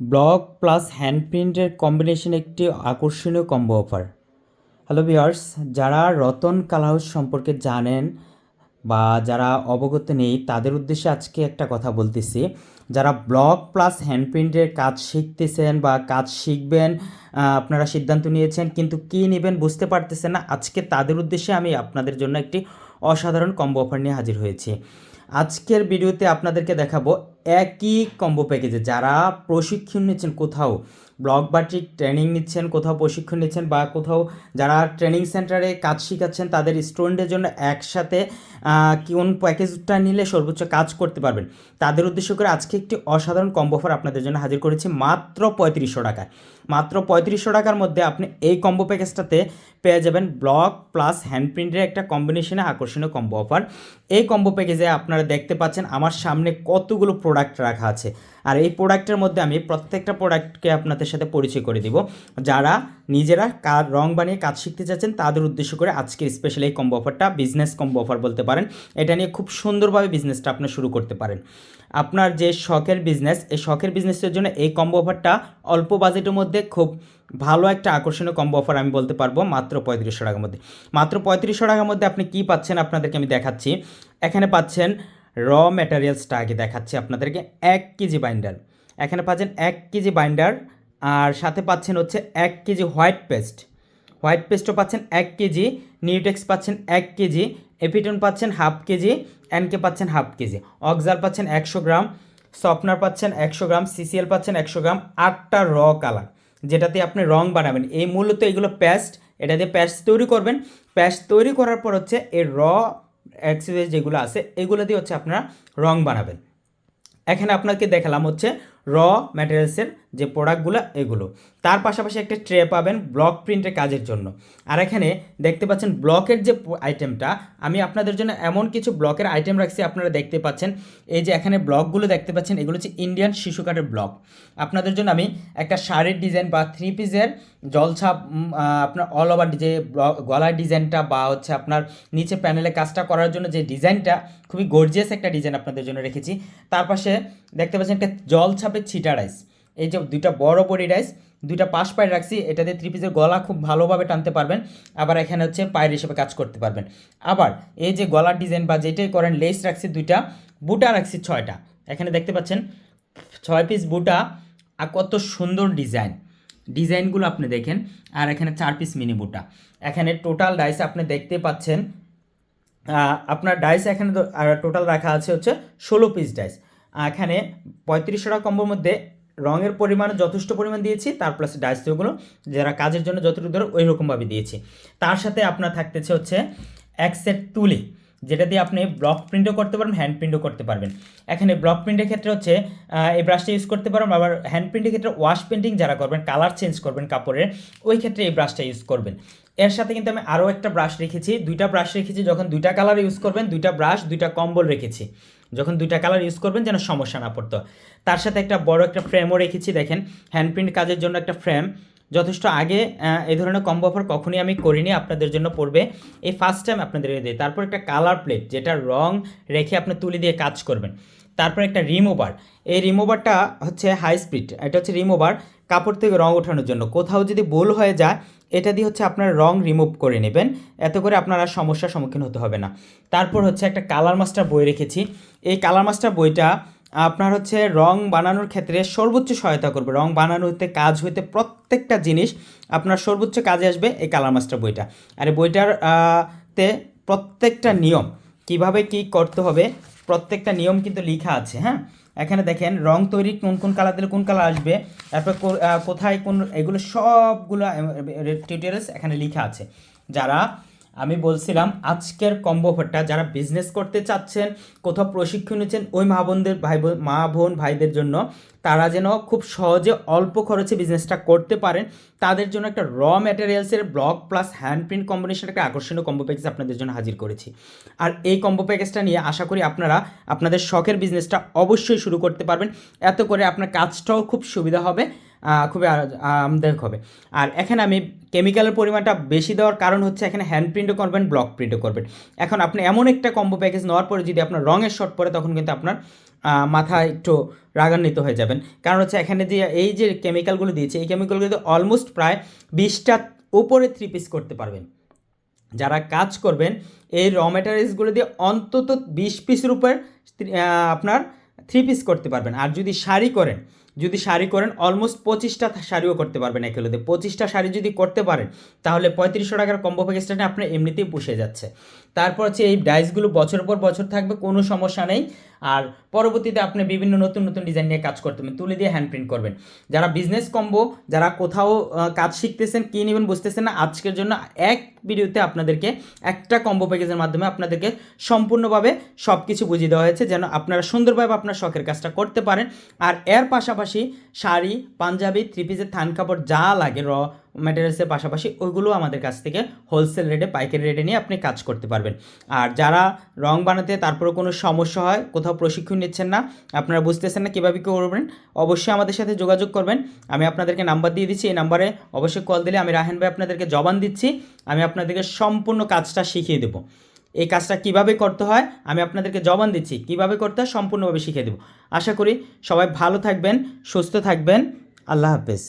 Block plus hand প্রিন্টের combination একটি আকর্ষণীয় কম্বো অফার। হ্যালো ভিওয়ার্স যারা রতন কালা হাউস সম্পর্কে জানেন বা যারা অবগত নেই, তাদের উদ্দেশ্যে আজকে একটা কথা বলতেছি। যারা ব্লক প্লাস হ্যান্ড প্রিন্টের কাজ শিখতেছেন বা কাজ শিখবেন আপনারা সিদ্ধান্ত নিয়েছেন, কিন্তু কী নেবেন বুঝতে পারতেছেন না, আজকে তাদের উদ্দেশ্যে আমি আপনাদের জন্য একটি অসাধারণ কম্বো অফার নিয়ে হাজির হয়েছি। আজকের ভিডিওতে আপনাদেরকে দেখাবো একই কম্বো প্যাকেজে যারা প্রশিক্ষণ নিচ্ছেন কোথাও ব্লক বাটিক ট্রেনিং নিচ্ছেন, কোথাও প্রশিক্ষণ নিচ্ছেন বা কোথাও যারা ট্রেনিং সেন্টারে কাজ শিখাচ্ছেন, তাদের স্টুডেন্টের জন্য একসাথে কোন প্যাকেজটা নিলে সর্বোচ্চ কাজ করতে পারবেন? তাদের উদ্দেশ্য করে আজকে একটি অসাধারণ কম্বো অফার আপনাদের জন্য হাজির করেছি মাত্র পঁয়ত্রিশশো টাকায়। মাত্র পঁয়ত্রিশশো টাকার মধ্যে আপনি এই কম্বো প্যাকেজটাতে পেয়ে যাবেন ব্লক প্লাস হ্যান্ড প্রিন্টের একটা কম্বিনেশনে আকর্ষণীয় কম্বো অফার এই কম্বো প্যাকেজে আপনারা দেখতে পাচ্ছেন আমার সামনে কতগুলো প্রোডাক্ট রাখা আছে। আর এই প্রোডাক্টের মধ্যে আমি প্রত্যেকটা প্রোডাক্টকে আপনাদের সাথে পরিচয় করে দিব। যারা নিজেরা রং বানিয়ে কাজ শিখতে চাচ্ছেন, তাদের উদ্দেশ্য করে আজকের স্পেশাল এই কম্বো অফারটা বিজনেস কম্বো অফার বলতে পারেন। এটা নিয়ে খুব সুন্দরভাবে বিজনেসটা আপনি শুরু করতে পারেন। আপনার যে শখের বিজনেস এই শখের বিজনেসের জন্য এই কম্বো অফারটা অল্প বাজেটের মধ্যে খুব ভালো একটা আকর্ষণীয় কম্বো অফার আমি বলতে পারব মাত্র পঁয়ত্রিশশো টাকার মধ্যে। মাত্র পঁয়ত্রিশশো টাকার মধ্যে আপনি কি পাচ্ছেন আপনাদেরকে আমি দেখাচ্ছি। এখানে পাচ্ছেন র ম্যাটেরিয়ালসটা আগে দেখাচ্ছি আপনাদেরকে, এক কেজি বাইন্ডার এখানে পাচ্ছেন এক কেজি বাইন্ডার আর সাথে পাচ্ছেন হচ্ছে এক কেজি হোয়াইট পেস্ট। হোয়াইট পেস্টও পাচ্ছেন এক কেজি, নিউটেক্স পাচ্ছেন এক কেজি, এপিটন পাচ্ছেন হাফ কেজি এনকে পাচ্ছেন হাফ কেজি। অক্সার পাচ্ছেন একশো গ্রাম, সফটনার পাচ্ছেন একশো গ্রাম, সিসিএল পাচ্ছেন একশো গ্রাম, আটটা র কালার, যেটাতে আপনি রং বানাবেন। এই মূলত এগুলো প্যাস্ট এটা দিয়ে প্যাস্ট তৈরি করবেন। প্যাস্ট তৈরি করার পর হচ্ছে এই র অ্যাক্সেসরিজ যেগুলো আছে, এগুলো দিয়ে হচ্ছে আপনারা রং বানাবেন। এখানে আপনাকে দেখালাম হচ্ছে র ম্যাটেরিয়ালসের যে প্রোডাক্টগুলো, এগুলো। তার পাশাপাশি একটা ট্রে পাবেন ব্লক প্রিন্টের কাজের জন্য। আর এখানে দেখতে পাচ্ছেন ব্লকের যে আইটেমটা, আমি আপনাদের জন্য এমন কিছু ব্লকের আইটেম রাখছি, আপনারা দেখতে পাচ্ছেন। এই যে এখানে ব্লকগুলো দেখতে পাচ্ছেন, এগুলো হচ্ছে ইন্ডিয়ান শিশু কাঠের ব্লক। আপনাদের জন্য আমি একটা শাড়ির ডিজাইন বা থ্রি পিসের জলছাপ আপনার অল ওভার যে গলার ডিজাইনটা বা হচ্ছে আপনার নিচে প্যানেলে কাজটা করার জন্য যে ডিজাইনটা, খুবই গর্জিয়াস একটা ডিজাইন আপনাদের জন্য রেখেছি। তার পাশে দেখতে পাচ্ছেন একটা জলছাপের ছিটা রাইস এই যে দুইটা বড় বড়ি রাইস দুইটা পাশ পায়ের রাখছি এটাতে থ্রি পিসের গলা খুব ভালোভাবে টানতে পারবেন, আবার এখানে হচ্ছে পায়ের হিসেবে কাজ করতে পারবেন। আবার এই যে গলার ডিজাইন বা যেটাই করেন লেস রাখছি দুইটা, বুটা রাখছি ছয়টা। এখানে দেখতে পাচ্ছেন, ছয় পিস বুটা, আর কত সুন্দর ডিজাইন ডিজাইনগুলো আপনি দেখেন, আর এখানে চার পিস মিনি বুটা। এখানে টোটাল ডাইস আপনি দেখতে পাচ্ছেন আপনার ডাইস এখানে টোটাল রাখা আছে হচ্ছে ষোলো পিস ডাইস এখানে পঁয়ত্রিশশো টাকা কম্বোর মধ্যে রঙের পরিমাণ যথেষ্ট পরিমাণ দিয়েছি, তার প্লাস ডাইস ওগুলো যারা কাজের জন্য যতটুকু ধরো ওই রকমভাবে দিয়েছি। তার সাথে আপনার থাকতেছে হচ্ছে এক সেট তুলি, যেটা দিয়ে আপনি ব্লক প্রিন্টও করতে পারবেন হ্যান্ড প্রিন্টও করতে পারবেন। এখানে ব্লক প্রিন্টের ক্ষেত্রে হচ্ছে এই ব্রাশটা ইউজ করতে পারবেন, আবার হ্যান্ড প্রিন্টের ক্ষেত্রে ওয়াশ পেন্টিং যারা করবেন কালার চেঞ্জ করবেন কাপড়ের, ওই ক্ষেত্রে এই ব্রাশটা ইউজ করবেন। এর সাথে কিন্তু আমি আরও একটা ব্রাশ রেখেছি, দুইটা ব্রাশ রেখেছি, যখন দুইটা কালার ইউজ করবেন, দুইটা ব্রাশ দুইটা কম্বল রেখেছি। যখন দুইটা কালার ইউজ করবেন যেন সমস্যা না পড়তো। তার সাথে একটা বড় একটা ফ্রেমও রেখেছি, দেখেন হ্যান্ড প্রিন্ট কাজের জন্য একটা ফ্রেম যথেষ্ট আগে এই ধরনের কম্বো অফার কখনই আমি করিনি, আপনাদের জন্য পড়বে। এই ফার্স্ট টাইম আপনাদের দিই তারপর একটা কালার প্লেট যেটা রং রেখে আপনি তুলি দিয়ে কাজ করবেন। তারপর একটা রিমুভার এই রিমুভারটা হচ্ছে হাই স্পিড এটা হচ্ছে রিমুভার কাপড় থেকে রং ওঠানোর জন্য। কোথাও যদি ভুল হয়ে যায় এটা দিয়ে হচ্ছে আপনার রং রিমুভ করে নেবেন। এতে করে আপনার আর সমস্যার সম্মুখীন হতে হবে না। তারপর হচ্ছে একটা কালার মাস্টার বই রেখেছি। এই কালার মাস্টার বইটা আপনার হচ্ছে রং বানানোর ক্ষেত্রে সর্বোচ্চ সহায়তা করবে। রং বানানো হতে কাজ হইতে প্রত্যেকটা জিনিস আপনার সর্বোচ্চ কাজে আসবে এই কালার মাস্টার বইটা। আর বইটার তে প্রত্যেকটা নিয়ম, কীভাবে কি করতে হবে, প্রত্যেকটা নিয়ম কিন্তু লেখা আছে হ্যাঁ? এখানে দেখেন, রং তৈরি কোন কোন কালার দিলে কোন কালার আসবে, তারপর কোথায় কোন, এগুলো সবগুলো টিউটোরিয়ালস এখানে লেখা আছে। যারা আমি বলছিলাম আজকের কম্বো অফারটা যারা বিজনেস করতে চাচ্ছেন, কোথাও প্রশিক্ষণ নিচ্ছেন, ওই মা বোনদের ভাই মা বোন ভাইদের জন্য, তারা যেন খুব সহজে অল্প খরচে বিজনেসটা করতে পারেন, তাদের জন্য একটা raw ম্যাটেরিয়ালসের block plus hand print combination একটা আকর্ষণীয় কম্বো প্যাকেজ আপনাদের জন্য হাজির করেছি। আর এই কম্বো প্যাকেজটা নিয়ে আশা করি আপনারা আপনাদের শখের বিজনেসটা অবশ্যই শুরু করতে পারবেন। এত করে আপনার কাজটাও খুব সুবিধা হবে। খুবই আরামদায়ক হবে আর এখানে আমি কেমিক্যালের পরিমাণটা বেশি দেওয়ার কারণ হচ্ছে এখানে হ্যান্ড প্রিন্টও করবেন ব্লক প্রিন্টও করবেন। এখন আপনি এমন একটা কম্বো প্যাকেজ নেওয়ার পরে যদি আপনার রঙের শর্ট পড়ে তখন কিন্তু আপনার মাথা একটু রাগান্বিত হয়ে যাবেন। কারণ হচ্ছে এখানে যে, এই যে কেমিক্যালগুলো দিয়েছে, এই কেমিক্যালগুলো অলমোস্ট প্রায় বিশটা উপরে থ্রি পিস করতে পারবেন। যারা কাজ করবেন, এই র ম্যাটেরিয়ালসগুলো দিয়ে অন্তত বিশ পিসের উপর আপনার থ্রি পিস করতে পারবেন। আর যদি শাড়ি করেন যদি শাড়ি করেন অলমোস্ট পঁচিশটা শাড়িও করতে পারবেন এক কিলোতে পঁচিশটা শাড়ি যদি করতে পারেন, তাহলে পঁয়ত্রিশশো টাকার কম্বো প্যাকেজটা আপনার এমনিতেই পুষে যাচ্ছে। তারপর হচ্ছে এই ডাইসগুলো বছর পর বছর থাকবে, কোনো সমস্যা নেই। আর পরবর্তীতে আপনি বিভিন্ন নতুন নতুন ডিজাইন নিয়ে কাজ করতে তুলে দিয়ে হ্যান্ড প্রিন্ট করবেন। যারা বিজনেস কম্বো যারা কোথাও কাজ শিখতেছেন, কী নেবেন বুঝতেছেন না, আজকের জন্য এক ভিডিওতে আপনাদেরকে একটা কম্বো প্যাকেজের মাধ্যমে আপনাদেরকে সম্পূর্ণভাবে সব কিছু বুঝিয়ে দেওয়া হয়েছে, যেন আপনারা সুন্দরভাবে আপনার শখের কাজটা করতে পারেন। আর এর পাশাপাশি শাড়ি, পাঞ্জাবি থ্রি পিসের থান কাপড় যা লাগে র ম্যাটেরিয়ালসের পাশাপাশি ওইগুলো আমাদের কাছ থেকে হোলসেল রেটে পাইকারি রেটে নিয়ে আপনি কাজ করতে পারবেন। আর যারা রং বানাতে তারপরে কোনো সমস্যা হয়, কোথাও প্রশিক্ষণ নিচ্ছেন না, আপনারা বুঝতেছেন না কীভাবে কী করবেন, অবশ্যই আমাদের সাথে যোগাযোগ করবেন। আমি আপনাদেরকে নাম্বার দিয়ে দিচ্ছি, এই নাম্বারে অবশ্যই কল দিলে আমি রাহেন ভাই আপনাদেরকে জবান দিচ্ছি, আমি আপনাদেরকে সম্পূর্ণ কাজটা শিখিয়ে দেবো। এই কাজটা কীভাবে করতে হয়, আমি আপনাদেরকে জবান দিচ্ছি। কীভাবে করতে হয়, সম্পূর্ণভাবে শিখিয়ে দেব। আশা করি সবাই ভালো থাকবেন, সুস্থ থাকবেন। আল্লাহ হাফেজ।